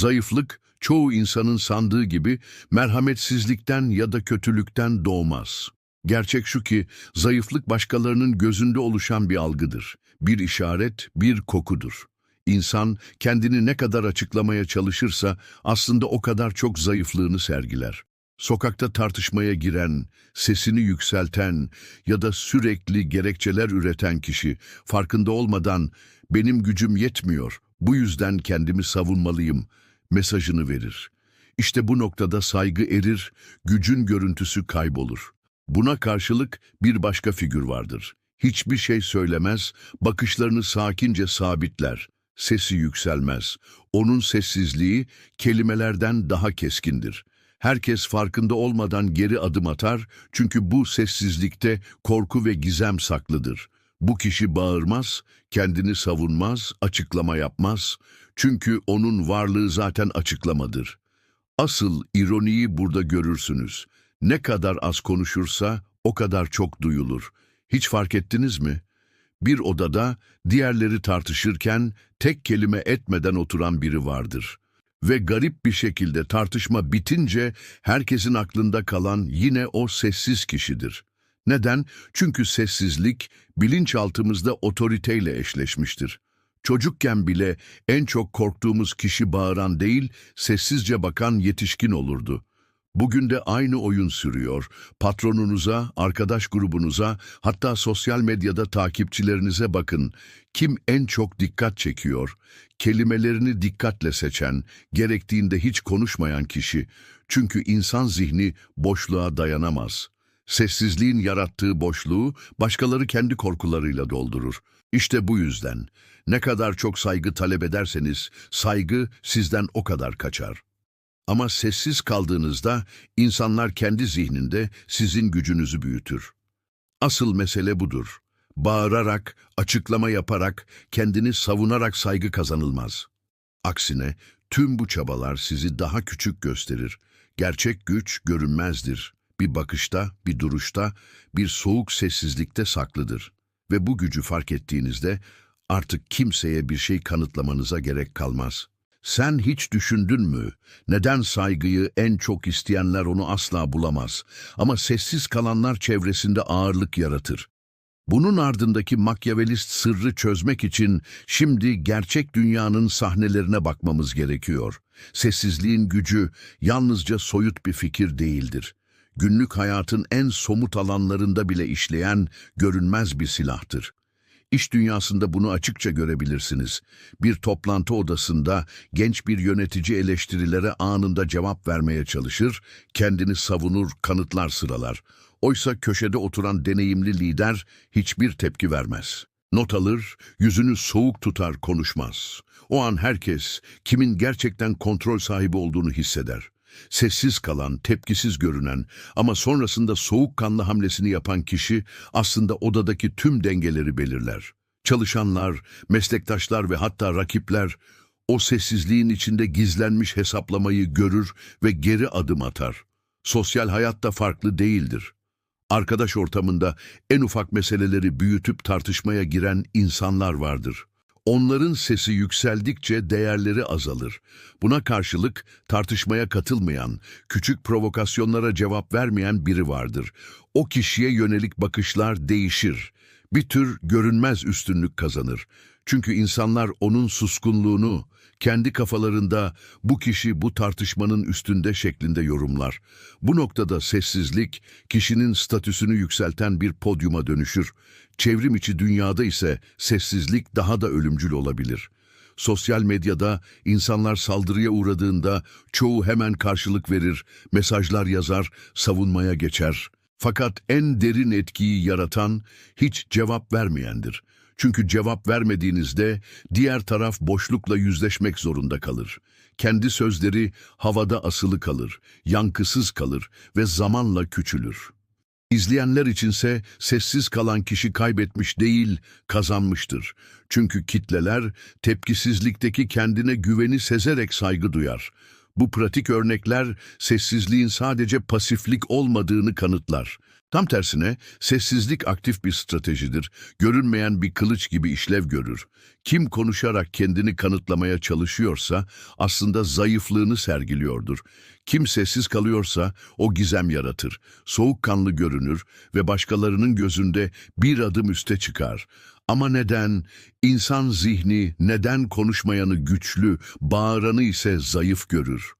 Zayıflık, çoğu insanın sandığı gibi merhametsizlikten ya da kötülükten doğmaz. Gerçek şu ki, zayıflık başkalarının gözünde oluşan bir algıdır. Bir işaret, bir kokudur. İnsan kendini ne kadar açıklamaya çalışırsa aslında o kadar çok zayıflığını sergiler. Sokakta tartışmaya giren, sesini yükselten ya da sürekli gerekçeler üreten kişi farkında olmadan benim gücüm yetmiyor, bu yüzden kendimi savunmalıyım mesajını verir. İşte bu noktada saygı erir, gücün görüntüsü kaybolur. Buna karşılık bir başka figür vardır. Hiçbir şey söylemez, bakışlarını sakince sabitler, sesi yükselmez. Onun sessizliği kelimelerden daha keskindir. Herkes farkında olmadan geri adım atar çünkü bu sessizlikte korku ve gizem saklıdır. Bu kişi bağırmaz, kendini savunmaz, açıklama yapmaz. Çünkü onun varlığı zaten açıklamadır. Asıl ironiyi burada görürsünüz. Ne kadar az konuşursa o kadar çok duyulur. Hiç fark ettiniz mi? Bir odada diğerleri tartışırken tek kelime etmeden oturan biri vardır. Ve garip bir şekilde tartışma bitince herkesin aklında kalan yine o sessiz kişidir. Neden? Çünkü sessizlik bilinçaltımızda otoriteyle eşleşmiştir. Çocukken bile en çok korktuğumuz kişi bağıran değil, sessizce bakan yetişkin olurdu. Bugün de aynı oyun sürüyor. Patronunuza, arkadaş grubunuza, hatta sosyal medyada takipçilerinize bakın. Kim en çok dikkat çekiyor? Kelimelerini dikkatle seçen, gerektiğinde hiç konuşmayan kişi. Çünkü insan zihni boşluğa dayanamaz. Sessizliğin yarattığı boşluğu başkaları kendi korkularıyla doldurur. İşte bu yüzden ne kadar çok saygı talep ederseniz saygı sizden o kadar kaçar. Ama sessiz kaldığınızda insanlar kendi zihninde sizin gücünüzü büyütür. Asıl mesele budur. Bağırarak, açıklama yaparak, kendini savunarak saygı kazanılmaz. Aksine tüm bu çabalar sizi daha küçük gösterir. Gerçek güç görünmezdir. Bir bakışta, bir duruşta, bir soğuk sessizlikte saklıdır. Ve bu gücü fark ettiğinizde artık kimseye bir şey kanıtlamanıza gerek kalmaz. Sen hiç düşündün mü? Neden saygıyı en çok isteyenler onu asla bulamaz? Ama sessiz kalanlar çevresinde ağırlık yaratır. Bunun ardındaki makyavelist sırrı çözmek için şimdi gerçek dünyanın sahnelerine bakmamız gerekiyor. Sessizliğin gücü yalnızca soyut bir fikir değildir. Günlük hayatın en somut alanlarında bile işleyen görünmez bir silahtır. İş dünyasında bunu açıkça görebilirsiniz. Bir toplantı odasında genç bir yönetici eleştirilere anında cevap vermeye çalışır, kendini savunur, kanıtlar sıralar. Oysa köşede oturan deneyimli lider hiçbir tepki vermez. Not alır, yüzünü soğuk tutar, konuşmaz. O an herkes kimin gerçekten kontrol sahibi olduğunu hisseder. Sessiz kalan, tepkisiz görünen ama sonrasında soğukkanlı hamlesini yapan kişi aslında odadaki tüm dengeleri belirler. Çalışanlar, meslektaşlar ve hatta rakipler o sessizliğin içinde gizlenmiş hesaplamayı görür ve geri adım atar. Sosyal hayat da farklı değildir. Arkadaş ortamında en ufak meseleleri büyütüp tartışmaya giren insanlar vardır. Onların sesi yükseldikçe değerleri azalır. Buna karşılık tartışmaya katılmayan, küçük provokasyonlara cevap vermeyen biri vardır. O kişiye yönelik bakışlar değişir. Bir tür görünmez üstünlük kazanır. Çünkü insanlar onun suskunluğunu kendi kafalarında bu kişi bu tartışmanın üstünde şeklinde yorumlar. Bu noktada sessizlik kişinin statüsünü yükselten bir podyuma dönüşür. Çevrim içi dünyada ise sessizlik daha da ölümcül olabilir. Sosyal medyada insanlar saldırıya uğradığında çoğu hemen karşılık verir, mesajlar yazar, savunmaya geçer. Fakat en derin etkiyi yaratan hiç cevap vermeyendir. Çünkü cevap vermediğinizde diğer taraf boşlukla yüzleşmek zorunda kalır. Kendi sözleri havada asılı kalır, yankısız kalır ve zamanla küçülür. İzleyenler içinse sessiz kalan kişi kaybetmiş değil, kazanmıştır. Çünkü kitleler tepkisizlikteki kendine güveni sezerek saygı duyar. Bu pratik örnekler sessizliğin sadece pasiflik olmadığını kanıtlar. Tam tersine sessizlik aktif bir stratejidir. Görünmeyen bir kılıç gibi işlev görür. Kim konuşarak kendini kanıtlamaya çalışıyorsa aslında zayıflığını sergiliyordur. Kim sessiz kalıyorsa o gizem yaratır. Soğukkanlı görünür ve başkalarının gözünde bir adım üste çıkar. Ama neden? İnsan zihni neden konuşmayanı güçlü, bağıranı ise zayıf görür?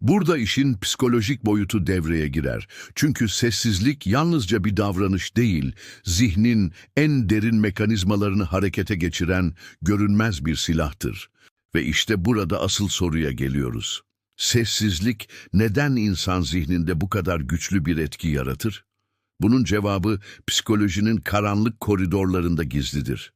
Burada işin psikolojik boyutu devreye girer. Çünkü sessizlik yalnızca bir davranış değil, zihnin en derin mekanizmalarını harekete geçiren görünmez bir silahtır. Ve işte burada asıl soruya geliyoruz. Sessizlik neden insan zihninde bu kadar güçlü bir etki yaratır? Bunun cevabı psikolojinin karanlık koridorlarında gizlidir.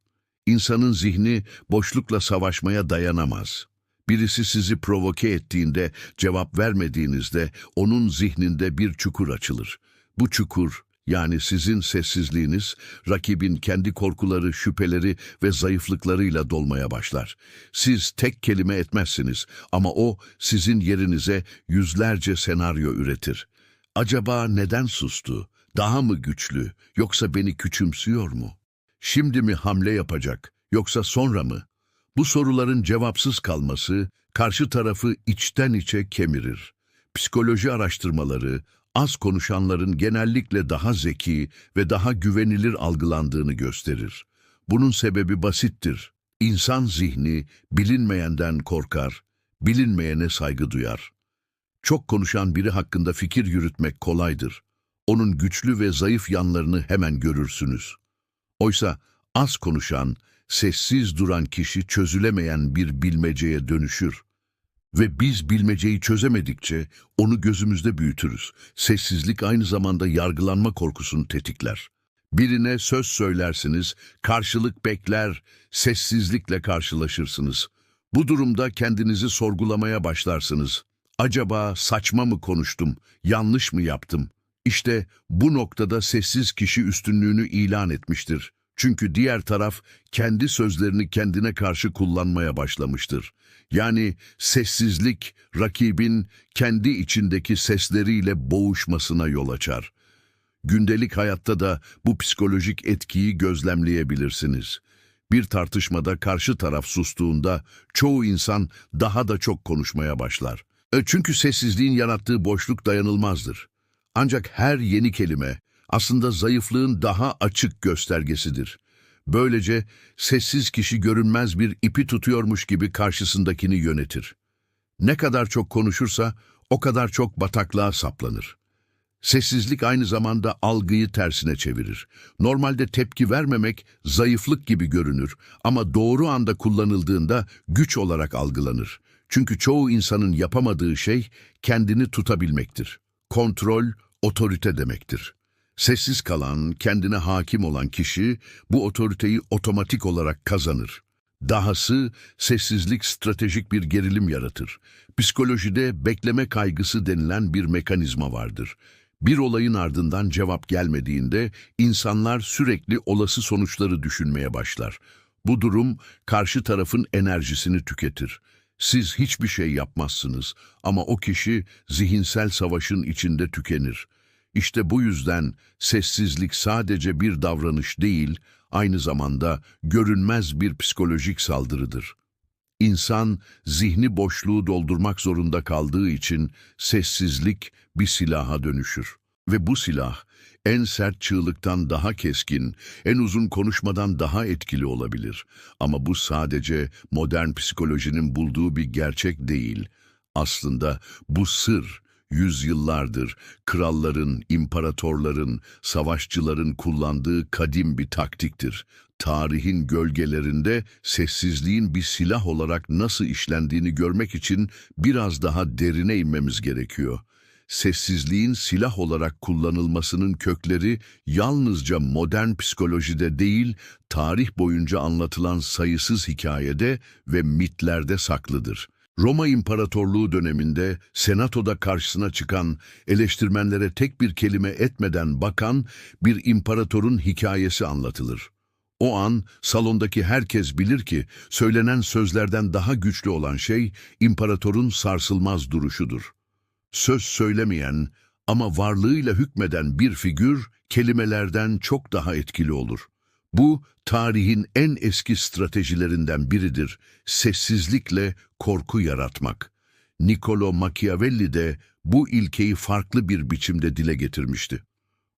İnsanın zihni boşlukla savaşmaya dayanamaz. Birisi sizi provoke ettiğinde, cevap vermediğinizde onun zihninde bir çukur açılır. Bu çukur, yani sizin sessizliğiniz, rakibin kendi korkuları, şüpheleri ve zayıflıklarıyla dolmaya başlar. Siz tek kelime etmezsiniz ama o sizin yerinize yüzlerce senaryo üretir. Acaba neden sustu? Daha mı güçlü? Yoksa beni küçümsüyor mu? Şimdi mi hamle yapacak? Yoksa sonra mı? Bu soruların cevapsız kalması karşı tarafı içten içe kemirir. Psikoloji araştırmaları az konuşanların genellikle daha zeki ve daha güvenilir algılandığını gösterir. Bunun sebebi basittir. İnsan zihni bilinmeyenden korkar, bilinmeyene saygı duyar. Çok konuşan biri hakkında fikir yürütmek kolaydır. Onun güçlü ve zayıf yanlarını hemen görürsünüz. Oysa az konuşan, sessiz duran kişi çözülemeyen bir bilmeceye dönüşür. Ve biz bilmeceyi çözemedikçe onu gözümüzde büyütürüz. Sessizlik aynı zamanda yargılanma korkusunu tetikler. Birine söz söylersiniz, karşılık bekler, sessizlikle karşılaşırsınız. Bu durumda kendinizi sorgulamaya başlarsınız. Acaba saçma mı konuştum, yanlış mı yaptım? İşte bu noktada sessiz kişi üstünlüğünü ilan etmiştir. Çünkü diğer taraf kendi sözlerini kendine karşı kullanmaya başlamıştır. Yani sessizlik rakibin kendi içindeki sesleriyle boğuşmasına yol açar. Gündelik hayatta da bu psikolojik etkiyi gözlemleyebilirsiniz. Bir tartışmada karşı taraf sustuğunda çoğu insan daha da çok konuşmaya başlar. E, Çünkü sessizliğin yarattığı boşluk dayanılmazdır. Ancak her yeni kelime aslında zayıflığın daha açık göstergesidir. Böylece sessiz kişi görünmez bir ipi tutuyormuş gibi karşısındakini yönetir. Ne kadar çok konuşursa o kadar çok bataklığa saplanır. Sessizlik aynı zamanda algıyı tersine çevirir. Normalde tepki vermemek zayıflık gibi görünür ama doğru anda kullanıldığında güç olarak algılanır. Çünkü çoğu insanın yapamadığı şey kendini tutabilmektir. Kontrol, otorite demektir. Sessiz kalan, kendine hakim olan kişi bu otoriteyi otomatik olarak kazanır. Dahası sessizlik stratejik bir gerilim yaratır. Psikolojide bekleme kaygısı denilen bir mekanizma vardır. Bir olayın ardından cevap gelmediğinde insanlar sürekli olası sonuçları düşünmeye başlar. Bu durum karşı tarafın enerjisini tüketir. Siz hiçbir şey yapmazsınız ama o kişi zihinsel savaşın içinde tükenir. İşte bu yüzden sessizlik sadece bir davranış değil, aynı zamanda görünmez bir psikolojik saldırıdır. İnsan zihni boşluğu doldurmak zorunda kaldığı için sessizlik bir silaha dönüşür. Ve bu silah en sert çığlıktan daha keskin, en uzun konuşmadan daha etkili olabilir. Ama bu sadece modern psikolojinin bulduğu bir gerçek değil. Aslında bu sır yüzyıllardır kralların, imparatorların, savaşçıların kullandığı kadim bir taktiktir. Tarihin gölgelerinde sessizliğin bir silah olarak nasıl işlendiğini görmek için biraz daha derine inmemiz gerekiyor. Sessizliğin silah olarak kullanılmasının kökleri yalnızca modern psikolojide değil, tarih boyunca anlatılan sayısız hikayede ve mitlerde saklıdır. Roma İmparatorluğu döneminde senatoda karşısına çıkan, eleştirmenlere tek bir kelime etmeden bakan bir imparatorun hikayesi anlatılır. O an salondaki herkes bilir ki söylenen sözlerden daha güçlü olan şey imparatorun sarsılmaz duruşudur. Söz söylemeyen, Ama varlığıyla hükmeden bir figür kelimelerden çok daha etkili olur. Bu tarihin en eski stratejilerinden biridir. Sessizlikle korku yaratmak. Niccolo Machiavelli de bu ilkeyi farklı bir biçimde dile getirmişti.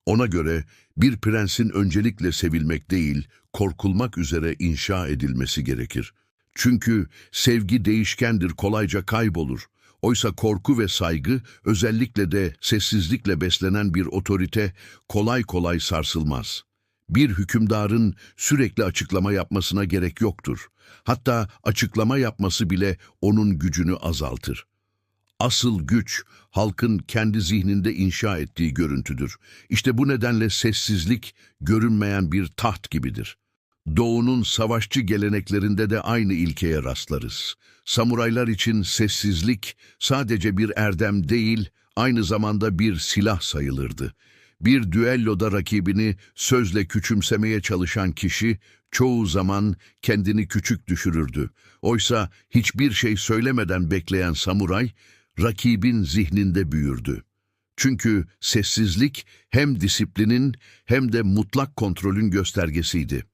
Ona göre bir prensin öncelikle sevilmek değil, korkulmak üzere inşa edilmesi gerekir. Çünkü sevgi değişkendir, kolayca kaybolur. Oysa korku ve saygı, özellikle de sessizlikle beslenen bir otorite kolay kolay sarsılmaz. Bir hükümdarın sürekli açıklama yapmasına gerek yoktur. Hatta açıklama yapması bile onun gücünü azaltır. Asıl güç, halkın kendi zihninde inşa ettiği görüntüdür. İşte bu nedenle sessizlik, görünmeyen bir taht gibidir. Doğu'nun savaşçı geleneklerinde de aynı ilkeye rastlarız. Samuraylar için sessizlik sadece bir erdem değil, aynı zamanda bir silah sayılırdı. Bir düelloda rakibini sözle küçümsemeye çalışan kişi çoğu zaman kendini küçük düşürürdü. Oysa hiçbir şey söylemeden bekleyen samuray, rakibin zihninde büyürdü. Çünkü sessizlik hem disiplinin hem de mutlak kontrolün göstergesiydi.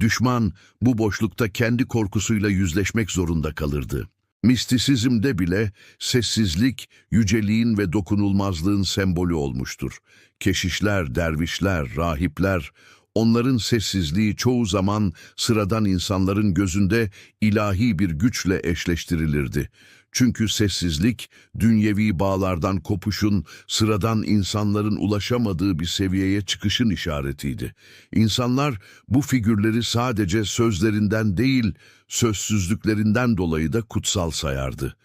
Düşman bu boşlukta kendi korkusuyla yüzleşmek zorunda kalırdı. Mistisizmde bile sessizlik, yüceliğin ve dokunulmazlığın sembolü olmuştur. Keşişler, dervişler, rahipler, onların sessizliği çoğu zaman sıradan insanların gözünde ilahi bir güçle eşleştirilirdi. Çünkü sessizlik, dünyevi bağlardan kopuşun, sıradan insanların ulaşamadığı bir seviyeye çıkışın işaretiydi. İnsanlar bu figürleri sadece sözlerinden değil, sözsüzlüklerinden dolayı da kutsal sayardı.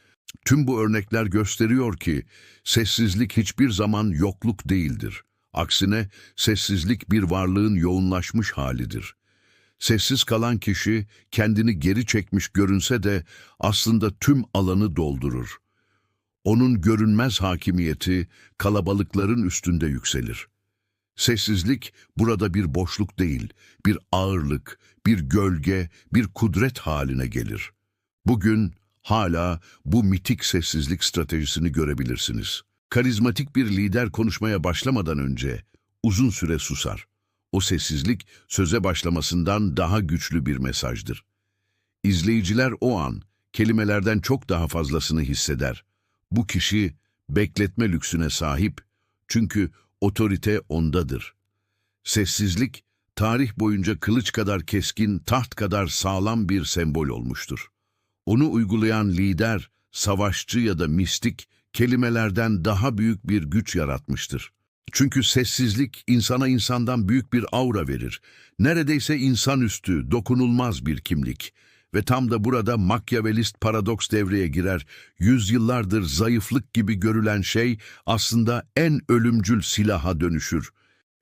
Tüm bu örnekler gösteriyor ki sessizlik hiçbir zaman yokluk değildir. Aksine sessizlik bir varlığın yoğunlaşmış halidir. Sessiz kalan kişi kendini geri çekmiş görünse de aslında tüm alanı doldurur. Onun görünmez hakimiyeti kalabalıkların üstünde yükselir. Sessizlik burada bir boşluk değil, bir ağırlık, bir gölge, bir kudret haline gelir. Bugün hala bu mitik sessizlik stratejisini görebilirsiniz. Karizmatik bir lider konuşmaya başlamadan önce uzun süre susar. O sessizlik söze başlamasından daha güçlü bir mesajdır. İzleyiciler o an kelimelerden çok daha fazlasını hisseder. Bu kişi bekletme lüksüne sahip çünkü otorite ondadır. Sessizlik tarih boyunca kılıç kadar keskin, taht kadar sağlam bir sembol olmuştur. Onu uygulayan lider, savaşçı ya da mistik kelimelerden daha büyük bir güç yaratmıştır. Çünkü sessizlik insana insandan büyük bir aura verir. Neredeyse insanüstü, dokunulmaz bir kimlik. Ve tam da burada makyavelist paradoks devreye girer. Yüzyıllardır zayıflık gibi görülen şey aslında en ölümcül silaha dönüşür.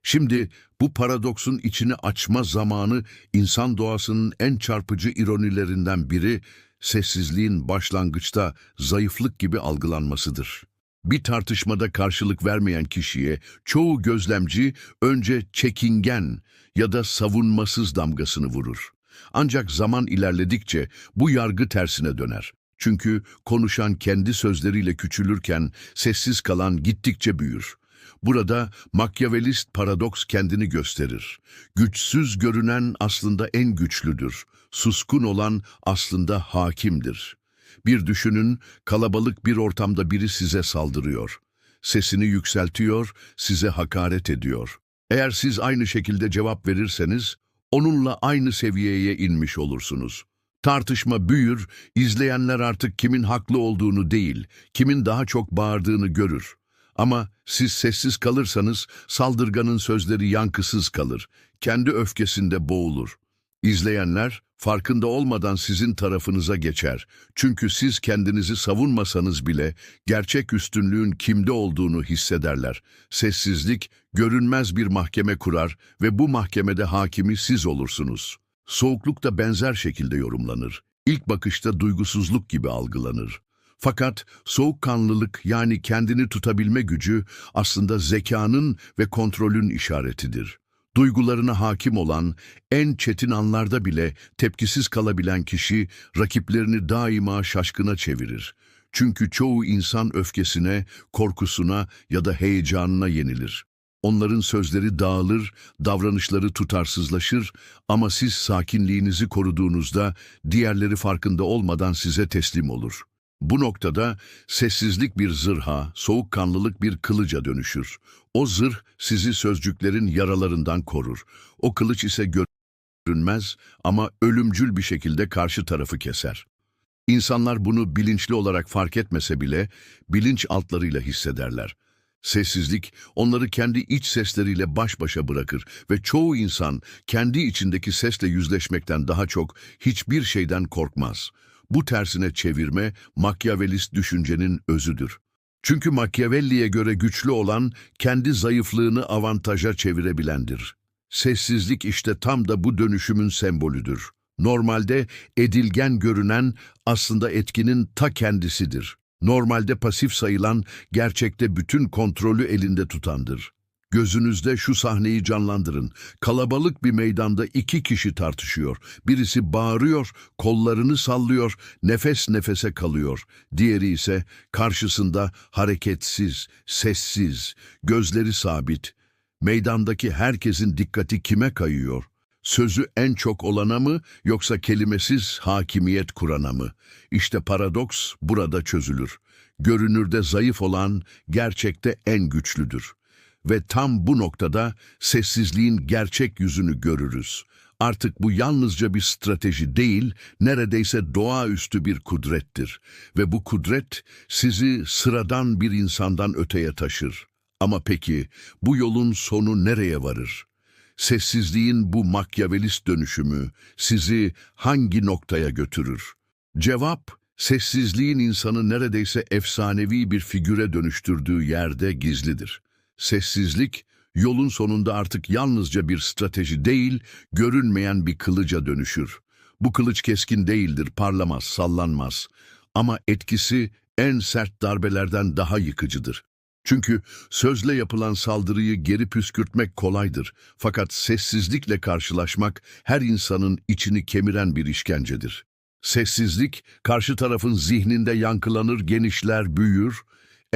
Şimdi bu paradoksun içini açma zamanı insan doğasının en çarpıcı ironilerinden biri sessizliğin başlangıçta zayıflık gibi algılanmasıdır. Bir tartışmada karşılık vermeyen kişiye çoğu gözlemci önce çekingen ya da savunmasız damgasını vurur. Ancak zaman ilerledikçe bu yargı tersine döner. Çünkü konuşan kendi sözleriyle küçülürken sessiz kalan gittikçe büyür. Burada makyavelist paradoks kendini gösterir. Güçsüz görünen aslında en güçlüdür. Suskun olan aslında hakimdir. Bir düşünün, kalabalık bir ortamda biri size saldırıyor. Sesini yükseltiyor, size hakaret ediyor. Eğer siz aynı şekilde cevap verirseniz, onunla aynı seviyeye inmiş olursunuz. Tartışma büyür, izleyenler artık kimin haklı olduğunu değil, kimin daha çok bağırdığını görür. Ama siz sessiz kalırsanız saldırganın sözleri yankısız kalır, kendi öfkesinde boğulur. İzleyenler farkında olmadan sizin tarafınıza geçer. Çünkü siz kendinizi savunmasanız bile gerçek üstünlüğün kimde olduğunu hissederler. Sessizlik görünmez bir mahkeme kurar ve bu mahkemede hakimi siz olursunuz. Soğukluk da benzer şekilde yorumlanır. İlk bakışta duygusuzluk gibi algılanır. Fakat soğukkanlılık yani kendini tutabilme gücü aslında zekanın ve kontrolün işaretidir. Duygularına hakim olan, en çetin anlarda bile tepkisiz kalabilen kişi rakiplerini daima şaşkına çevirir. Çünkü çoğu insan öfkesine, korkusuna ya da heyecanına yenilir. Onların sözleri dağılır, davranışları tutarsızlaşır ama siz sakinliğinizi koruduğunuzda diğerleri farkında olmadan size teslim olur. Bu noktada sessizlik bir zırha, soğukkanlılık bir kılıca dönüşür. O zırh sizi sözcüklerin yaralarından korur. O kılıç ise görünmez ama ölümcül bir şekilde karşı tarafı keser. İnsanlar bunu bilinçli olarak fark etmese bile bilinç altlarıyla hissederler. Sessizlik onları kendi iç sesleriyle baş başa bırakır ve çoğu insan kendi içindeki sesle yüzleşmekten daha çok hiçbir şeyden korkmaz. Bu tersine çevirme Machiavellist düşüncenin özüdür. Çünkü Machiavelli'ye göre güçlü olan kendi zayıflığını avantaja çevirebilendir. Sessizlik işte tam da bu dönüşümün sembolüdür. Normalde edilgen görünen aslında etkinin ta kendisidir. Normalde pasif sayılan gerçekte bütün kontrolü elinde tutandır. Gözünüzde şu sahneyi canlandırın. Kalabalık bir meydanda iki kişi tartışıyor. Birisi bağırıyor, kollarını sallıyor, nefes nefese kalıyor. Diğeri ise karşısında hareketsiz, sessiz, gözleri sabit. Meydandaki herkesin dikkati kime kayıyor? Sözü en çok olana mı yoksa kelimesiz hakimiyet kurana mı? İşte paradoks burada çözülür. Görünürde zayıf olan gerçekte en güçlüdür. Ve tam bu noktada sessizliğin gerçek yüzünü görürüz. Artık bu yalnızca bir strateji değil, neredeyse doğaüstü bir kudrettir. Ve bu kudret sizi sıradan bir insandan öteye taşır. Ama peki bu yolun sonu nereye varır? Sessizliğin bu makyavelist dönüşümü sizi hangi noktaya götürür? Cevap, sessizliğin insanı neredeyse efsanevi bir figüre dönüştürdüğü yerde gizlidir. Sessizlik, yolun sonunda artık yalnızca bir strateji değil, görünmeyen bir kılıca dönüşür. Bu kılıç keskin değildir, parlamaz, sallanmaz. Ama etkisi en sert darbelerden daha yıkıcıdır. Çünkü sözle yapılan saldırıyı geri püskürtmek kolaydır. Fakat sessizlikle karşılaşmak her insanın içini kemiren bir işkencedir. Sessizlik, karşı tarafın zihninde yankılanır, genişler, büyür.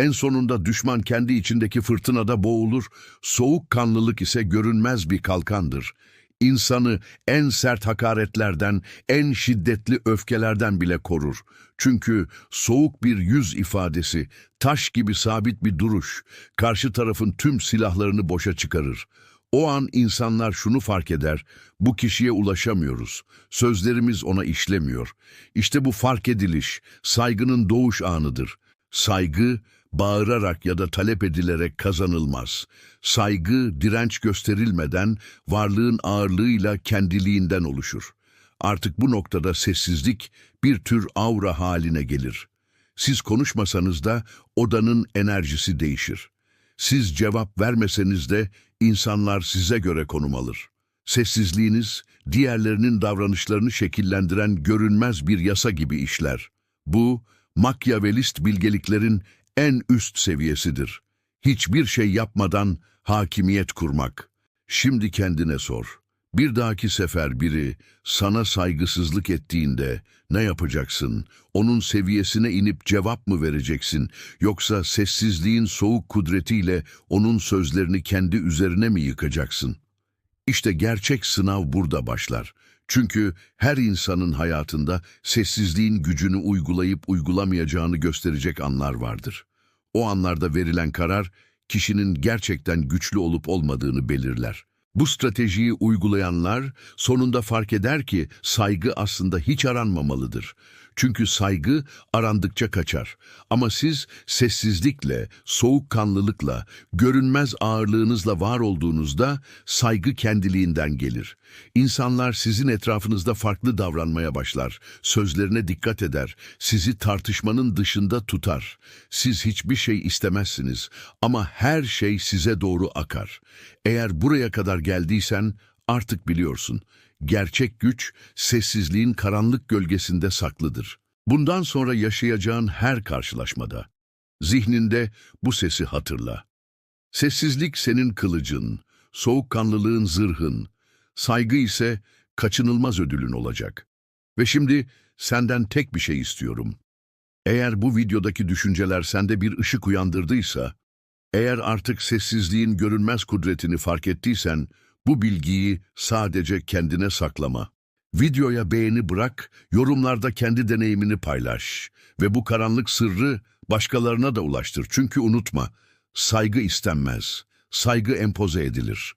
En sonunda düşman kendi içindeki fırtınada boğulur. Soğukkanlılık ise görünmez bir kalkandır. İnsanı en sert hakaretlerden, en şiddetli öfkelerden bile korur. Çünkü soğuk bir yüz ifadesi, taş gibi sabit bir duruş, karşı tarafın tüm silahlarını boşa çıkarır. O an insanlar şunu fark eder, bu kişiye ulaşamıyoruz, sözlerimiz ona işlemiyor. İşte bu fark ediliş, saygının doğuş anıdır. Saygı, bağırarak ya da talep edilerek kazanılmaz. Saygı, direnç gösterilmeden, varlığın ağırlığıyla kendiliğinden oluşur. Artık bu noktada sessizlik bir tür aura haline gelir. Siz konuşmasanız da odanın enerjisi değişir. Siz cevap vermeseniz de insanlar size göre konum alır. Sessizliğiniz, diğerlerinin davranışlarını şekillendiren görünmez bir yasa gibi işler. Bu, makyavelist bilgeliklerin en üst seviyesidir. Hiçbir şey yapmadan hakimiyet kurmak. Şimdi kendine sor. Bir dahaki sefer biri sana saygısızlık ettiğinde ne yapacaksın? Onun seviyesine inip cevap mı vereceksin? Yoksa sessizliğin soğuk kudretiyle onun sözlerini kendi üzerine mi yıkacaksın? İşte gerçek sınav burada başlar. Çünkü her insanın hayatında sessizliğin gücünü uygulayıp uygulamayacağını gösterecek anlar vardır. O anlarda verilen karar, kişinin gerçekten güçlü olup olmadığını belirler. Bu stratejiyi uygulayanlar sonunda fark eder ki saygı aslında hiç aranmamalıdır. Çünkü saygı arandıkça kaçar. Ama siz sessizlikle, soğukkanlılıkla, görünmez ağırlığınızla var olduğunuzda saygı kendiliğinden gelir. İnsanlar sizin etrafınızda farklı davranmaya başlar. Sözlerine dikkat eder. Sizi tartışmanın dışında tutar. Siz hiçbir şey istemezsiniz ama her şey size doğru akar. Eğer buraya kadar geldiysen artık biliyorsun. Gerçek güç sessizliğin karanlık gölgesinde saklıdır. Bundan sonra yaşayacağın her karşılaşmada zihninde bu sesi hatırla. Sessizlik senin kılıcın, soğukkanlılığın zırhın, saygı ise kaçınılmaz ödülün olacak. Ve şimdi senden tek bir şey istiyorum. Eğer bu videodaki düşünceler sende bir ışık uyandırdıysa, eğer artık sessizliğin görünmez kudretini fark ettiysen, bu bilgiyi sadece kendine saklama. Videoya beğeni bırak, yorumlarda kendi deneyimini paylaş ve bu karanlık sırrı başkalarına da ulaştır. Çünkü unutma, saygı istenmez, saygı empoze edilir.